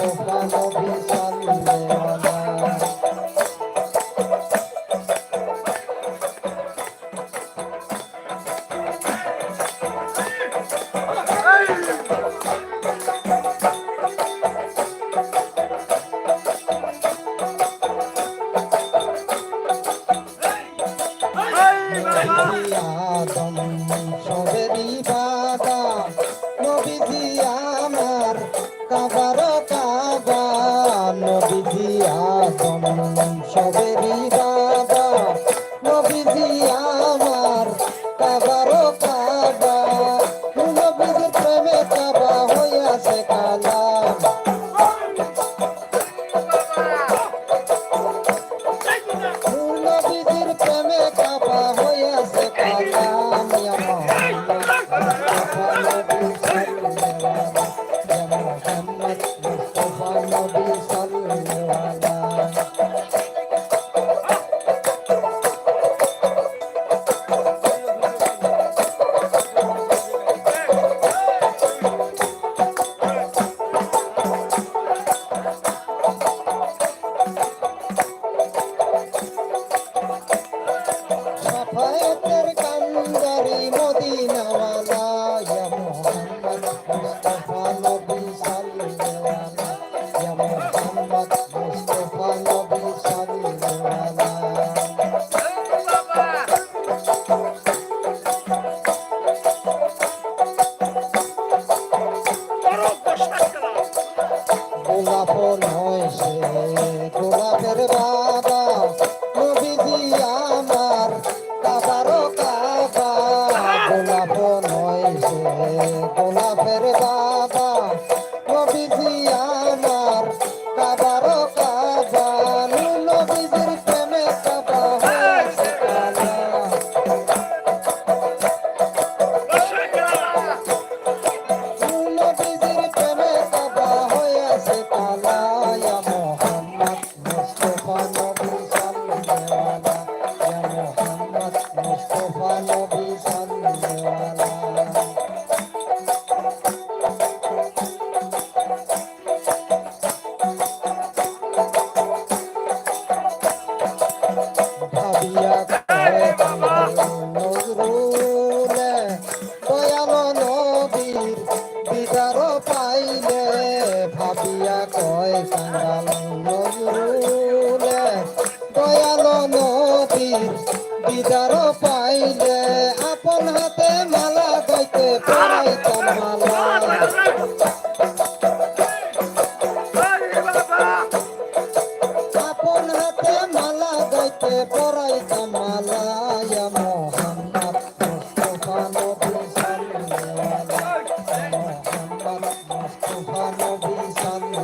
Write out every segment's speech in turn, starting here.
Bye-bye. গোলাপর হয় সে গোলাপের বা কয় সাঙ্গালাম নজরুলে হাতে মালা গাইতে পড়াইতাম মালা আপন হাতে মালা গাইতে পড়াইতাম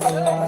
Yeah.